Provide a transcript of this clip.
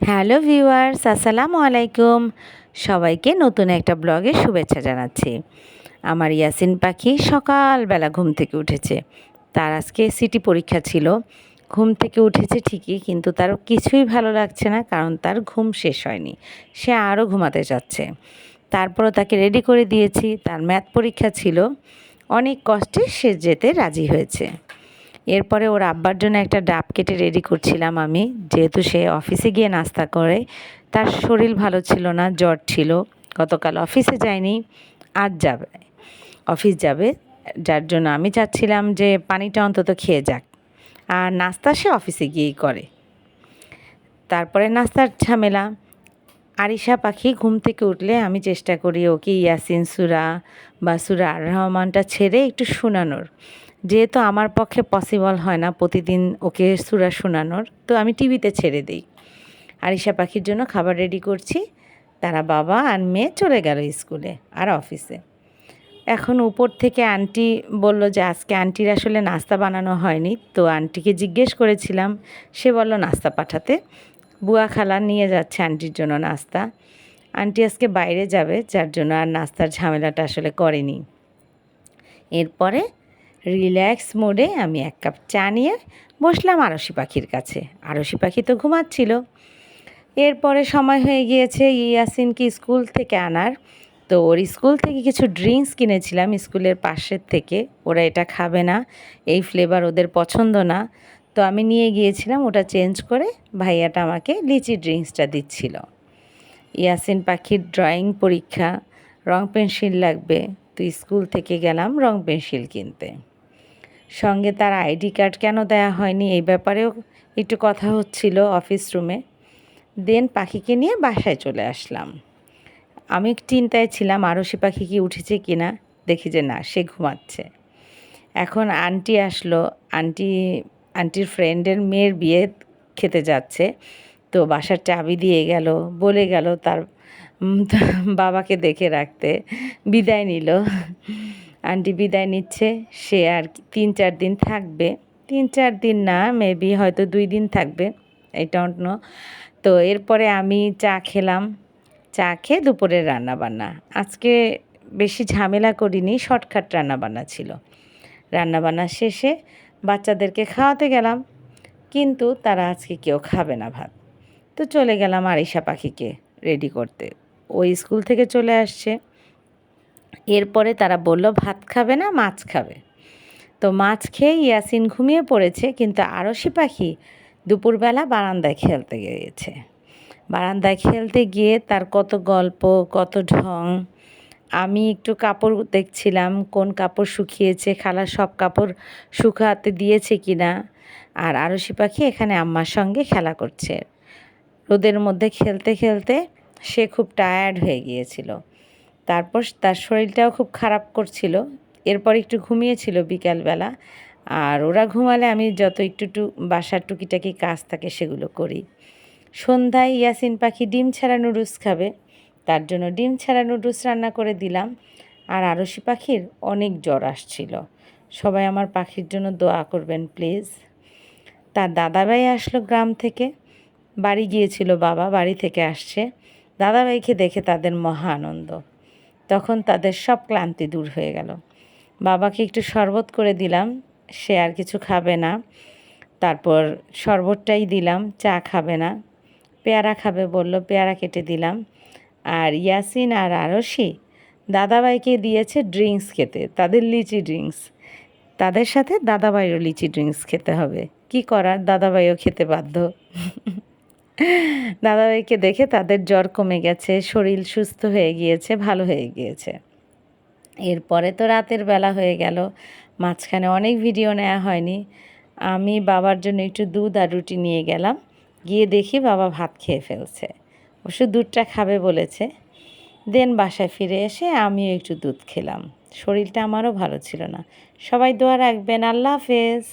Hello viewers, আসসালামু আলাইকুম। সবাইকে নতুন একটা ব্লগে শুভেচ্ছা জানাচ্ছি। আমার ইয়াসিন পাখি সকালবেলা ঘুম থেকে উঠেছে। তার আজকে সিটি পরীক্ষা ছিল। ঘুম থেকে উঠেছে ঠিকই, কিন্তু তার কিছুই ভালো লাগছে না, কারণ তার ঘুম শেষ হয়নি। সে আরও ঘুমাতে যাচ্ছে। তারপরও তাকে রেডি করে দিয়েছি। তার ম্যাথ পরীক্ষা ছিল। অনেক কষ্টে সে যেতে রাজি হয়েছে। এরপরে ওর আব্বার জন্য একটা ডাব কেটে রেডি করছিলাম আমি। যেহেতু সে অফিসে গিয়ে নাস্তা করে, তার শরীর ভালো ছিল না, জ্বর ছিল। গতকাল অফিসে যায়নি, আজ যাবে অফিস যাবে। যার জন্য আমি চাচ্ছিলাম যে পানিটা অন্তত খেয়ে যাক। আর নাস্তা সে অফিসে গিয়েই করে। তারপরে নাস্তার ঝামেলা। আরিশা পাখি ঘুম থেকে উঠলে আমি চেষ্টা করি ওকে ইয়াসিন, সুরা বা সুরা আর রহমানটা ছেড়ে একটু শোনানোর। যেহেতু আমার পক্ষে পসিবল হয় না প্রতিদিন ওকে সুরা শোনানোর, তো আমি টিভিতে ছেড়ে দিই। আরিশা পাখির জন্য খাবার রেডি করছি, তারা বাবা আর মেয়ে চলে গেল স্কুলে আর অফিসে এখন উপর থেকে আন্টি বলল যে, আজকে আন্টির আসলে নাস্তা বানানো হয়নি। তো আন্টিকে জিজ্ঞেস করেছিলাম, সে বলল, নাস্তা পাঠাতে। বুয়া খালা নিয়ে যাচ্ছে আন্টির জন্য নাস্তা। আন্টি আজকে বাইরে যাবে, যার জন্য আর নাস্তার ঝামেলাটা আসলে করেনি। এরপরে রিল্যাক্স মোডে আমি এক কাপ চা নিয়ে বসলাম আরশি পাখির কাছে। আরশি পাখি তো ঘুমাচ্ছিল। এরপরে সময় হয়ে গিয়েছে ইয়াসিনকে স্কুল থেকে আনার। তো ওর স্কুল থেকে কিছু ড্রিঙ্কস কিনেছিলাম স্কুলের পাশের থেকে। ওরা এটা খাবে না, এই ফ্লেভার ওদের পছন্দ না। তো আমি নিয়ে গিয়েছিলাম, ওটা চেঞ্জ করে ভাইয়াটা আমাকে লিচি ড্রিঙ্কসটা দিচ্ছিল। ইয়াসিন পাখির ড্রয়িং পরীক্ষা, রং পেন্সিল লাগবে। তো স্কুল থেকে গেলাম রং পেন্সিল কিনতে। সঙ্গে তার আইডি কার্ড কেন দেয়া হয়নি এই ব্যাপারেও একটু কথা হচ্ছিল অফিস রুমে। দেন পাখিকে নিয়ে বাসায় চলে আসলাম। আমি চিন্তায় ছিলাম, আরশি পাখি কি উঠেছে কি না? দেখি যে না, সে ঘুমাচ্ছে। এখন আন্টি আসলো। আন্টি, আন্টির ফ্রেন্ডের মেয়ের বিয়ে খেতে যাচ্ছে। তো বাসার চাবি দিয়ে গেল, বলে গেল তার বাবাকে দেখে রাখতে। বিদায় নিল। আন্টি বিদায় নিচ্ছে, সে আর তিন চার দিন থাকবে। তিন চার দিন না মেবি হয়তো দুই দিন থাকবে এটা অন্য তো এরপরে আমি চা খেলাম। চা খেয়ে দুপুরের রান্নাবান্না। আজকে বেশি ঝামেলা করিনি, শর্টকাট রান্নাবান্না ছিল। রান্নাবান্না শেষে বাচ্চাদেরকে খাওয়াতে গেলাম, কিন্তু তারা আজকে কেউ খাবে না ভাত। তো চলে গেলাম আরিশা পাখিকে রেডি করতে। ওই স্কুল থেকে চলে আসছে। এরপরে তারা বলল, ভাত খাবে না, মাছ খাবে। তো মাছ খেয়ে ইয়াসিন ঘুমিয়ে পড়েছে, কিন্তু আরশি পাখি দুপুরবেলা বারান্দায় খেলতে গিয়েছে। বারান্দায় খেলতে গিয়ে তার কত গল্প, কত ঢং। আমি একটু কাপড় দেখছিলাম, কোন কাপড় শুকিয়েছে, খালা সব কাপড় শুকাতে দিয়েছে কি না আর আরশি পাখি এখানে আম্মার সঙ্গে খেলা করছে। রোদের মধ্যে খেলতে খেলতে সে খুব টায়ার্ড হয়ে গিয়েছিল। তারপর তার শরীরটাও খুব খারাপ করছিল। এরপর একটু ঘুমিয়েছিল বিকালবেলা। আর ওরা ঘুমালে আমি যত একটু টু, বাসার টুকিটাকি কাজ থাকে সেগুলো করি। সন্ধ্যায় ইয়াসিন পাখি ডিম ছাড়া নুডলস খাবে। তার জন্য ডিম ছাড়া নুডলস রান্না করে দিলাম। আর আরশি পাখির অনেক জ্বর আসছিল। সবাই আমার পাখির জন্য দোয়া করবেন, প্লিজ। তার দাদাভাই আসলো গ্রাম থেকে। বাড়ি গিয়েছিল বাবা, বাড়ি থেকে আসছে। দাদাভাইকে দেখে তাদের মহা আনন্দ। তখন তাদের সব ক্লান্তি দূর হয়ে গেল। বাবাকে একটু শরবত করে দিলাম, সে আর কিছু খাবে না। তারপর শরবতটাই দিলাম, চা খাবে না। পেয়ারা খাবে বলল, পেয়ারা কেটে দিলাম। আর ইয়াসিন আর আরশি দাদাবাইকে দিয়েছে ড্রিঙ্কস খেতে, তাদের লিচি ড্রিঙ্কস। তাদের সাথে দাদাভাইও লিচি ড্রিঙ্কস খেতে হবে। কি করার? দাদাবাইও খেতে বাধ্য। দাদাভাইকে দেখে তাদের জ্বর কমে গেছে, শরীর সুস্থ হয়ে গিয়েছে, ভালো হয়ে গিয়েছে। এরপরে তো রাতের বেলা হয়ে গেল, মাঝখানে অনেক ভিডিও নেওয়া হয়নি। আমি বাবার জন্য একটু দুধ আর রুটি নিয়ে গেলাম, গিয়ে দেখি বাবা ভাত খেয়ে ফেলছে। অবশ্য দুধটা খাবে বলেছে। দেন বাসায় ফিরে এসে আমিও একটু দুধ খেলাম। শরীরটা আমারও ভালো ছিল না। সবাই দোয়া রাখবেন, আল্লাহ হাফেজ।